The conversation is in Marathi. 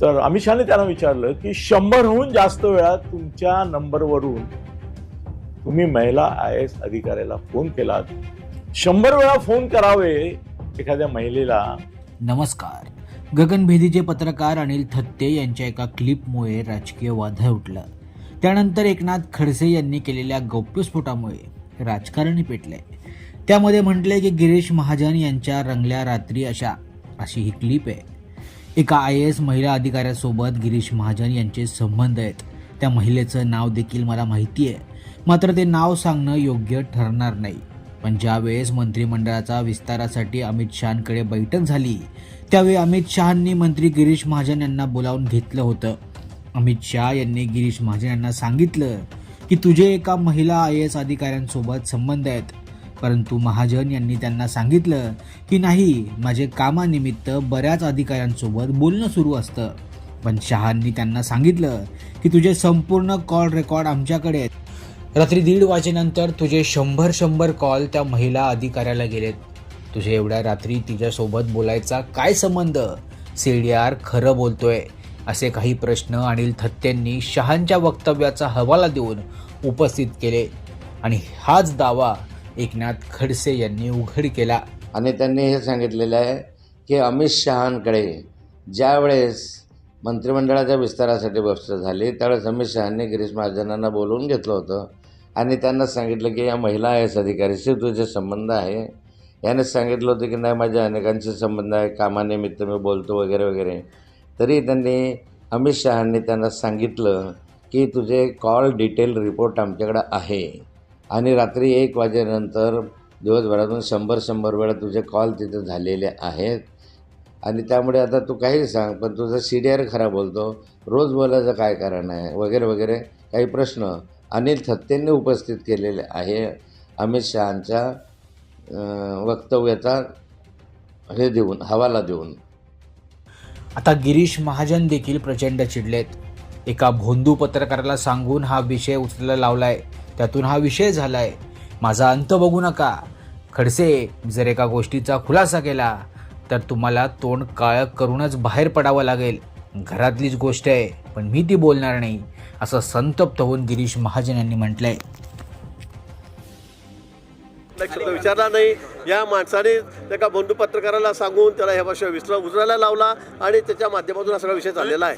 तर अमिषाने त्यांना विचारलं की शंभरहून जास्त वेळा तुमच्या नंबरवरून तुम्ही महिला आय एस अधिकाऱ्याला फोन केलात. शंभर वेळा फोन करावे एखाद्या महिलेला. नमस्कार. गगनभेदीचे पत्रकार अनिल थत्ते यांच्या एका क्लिपमुळे राजकीय वादळ उठलं. त्यानंतर एकनाथ खडसे यांनी केलेल्या गौप्यस्फोटामुळे राजकारणी पेटले. त्यामध्ये म्हटलंय की गिरीश महाजन यांच्या रंगल्या रात्री अशा अशी ही क्लिप आहे. एका आय एस महिला अधिकाऱ्यासोबत गिरीश महाजन यांचे संबंध आहेत. त्या महिलेचं नाव देखील मला माहिती आहे. मात्र ते नाव सांगणं योग्य ठरणार नाही. पण ज्यावेळेस मंत्रिमंडळाचा विस्तारासाठी अमित शहांकडे बैठक झाली त्यावेळी अमित शहांनी मंत्री गिरीश महाजन यांना बोलावून घेतलं होतं. अमित शहा यांनी गिरीश महाजन यांना सांगितलं की तुझे एका महिला आय एस अधिकाऱ्यांसोबत संबंध आहेत. परंतु महाजन यांनी त्यांना सांगितलं की नाही माझे कामानिमित्त बऱ्याच अधिकाऱ्यांसोबत बोलणं सुरू असतं. पण शहांनी त्यांना सांगितलं की तुझे संपूर्ण कॉल रेकॉर्ड आमच्याकडे आहेत. रात्री दीड वाजेनंतर तुझे शंभर शंभर कॉल त्या महिला अधिकाऱ्याला गेलेत. तुझे एवढ्या रात्री तिच्यासोबत बोलायचा काय संबंध? सीडीआर खरं बोलतोय. असे काही प्रश्न अनिल थत्तेंनी शहांच्या वक्तव्याचा हवाला देऊन उपस्थित केले. आणि हाच दावा एकनाथ खडसे यांनी उघड केला. आणि त्यांनी हे सांगितलेलं आहे की अमित शहांकडे ज्यावेळेस मंत्रिमंडळाच्या विस्तारासाठी बस झाली त्यावेळेस अमित शहांनी गिरीश महाजनांना बोलवून घेतलं होतं. आणि त्यांना सांगितलं की या महिला आय एस अधिकारीशी तुझे संबंध आहे. याने सांगितलं होतं की नाही माझ्या अनेकांचे संबंध आहे कामानिमित्त मी बोलतो वगैरे वगैरे. तरी त्यांनी अमित शहांनी त्यांना सांगितलं की तुझे कॉल डिटेल रिपोर्ट आमच्याकडं आहे. आणि रात्री एक वाजेनंतर दिवसभरातून शंभर शंभर वेळा तुझे कॉल तिथे झालेले आहेत. आणि त्यामुळे आता तू काही सांग पण तुझा सी डी आर खरा बोलतो. रोज बोलायचं काय कारण आहे? वगैरे वगैरे काही प्रश्न. अनिल थत्तेंनी उपस्थित केलेले आहे. अमित शहांच्या वक्तव्याचा हे देऊन हवाला देऊन. आता गिरीश महाजन देखील प्रचंड चिडलेत. एका भोंदू पत्रकाराला सांगून हा विषय उचलायला लावलाय. त्यातून हा विषय झालाय. माझा अंत बघू नका. खडसे जर एका गोष्टीचा खुलासा केला तर तुम्हाला तोंड काळं करूनच बाहेर पडावं लागेल. घरातलीच गोष्ट आहे पण मी ती बोलणार नाही असं संतप्त होऊन गिरीश महाजन यांनी म्हटलंय. विचारला नाही. या माणसाने एका बंधू पत्रकाराला सांगून त्याला ह्या भाषा विसरा उजरायला लावला आणि त्याच्या माध्यमातून हा सगळा विषय चाललेला आहे.